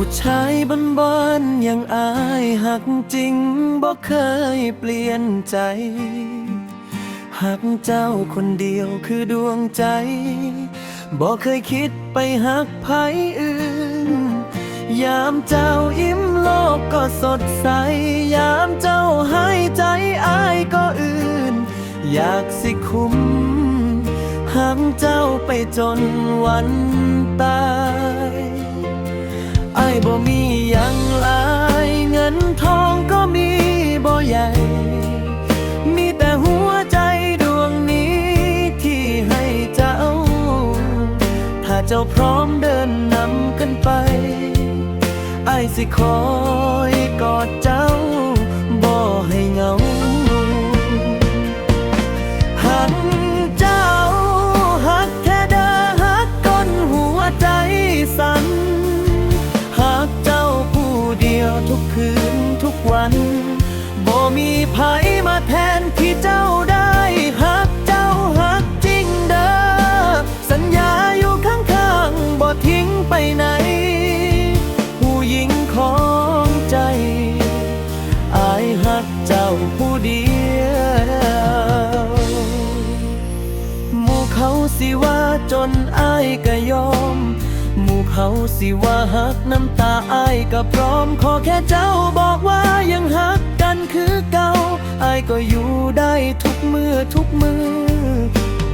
ผู้ชายบนบนๆอย่างอายหักจริงบ่เคยเปลี่ยนใจ หักเจ้าคนเดียวคือดวงใจบ่เคยคิดไปหักไผอื่น ยามเจ้ายิ้มโลกก็สดใส ยามเจ้าหายใจอายก็อื่น อยากสิคุ้มหักเจ้าไปจนวันตาย ไอ้บ่มียังหลายเงินทองก็มีบ่ใหญ่ มีแต่หัวใจดวงนี้ที่ให้เจ้า ถ้าเจ้าพร้อมเดินนำกันไป ไอ้สิคอยกอดเจ้า ที่เจ้าได้หักเจ้าหักจริงเด้อสัญญาอยู่ข้างๆบ่ทิ้งไปไหน ผู้หญิงของใจอายหักเจ้าผู้เดียวหมู่เขาสิว่าจนอายก็ยอม เขาสิว่าหักน้ำตาอายก็พร้อม ขอแค่เจ้าบอกว่ายังหักกันคือเก่าอายก็อยู่ได้ทุกมือทุกมือ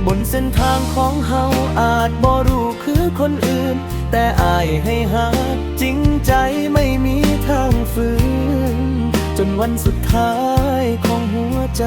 บนเส้นทางของเฮาอาจบ่รู้คือคนอื่น แต่อายให้หักจริงใจไม่มีทางฝืน จนวันสุดท้ายของหัวใจ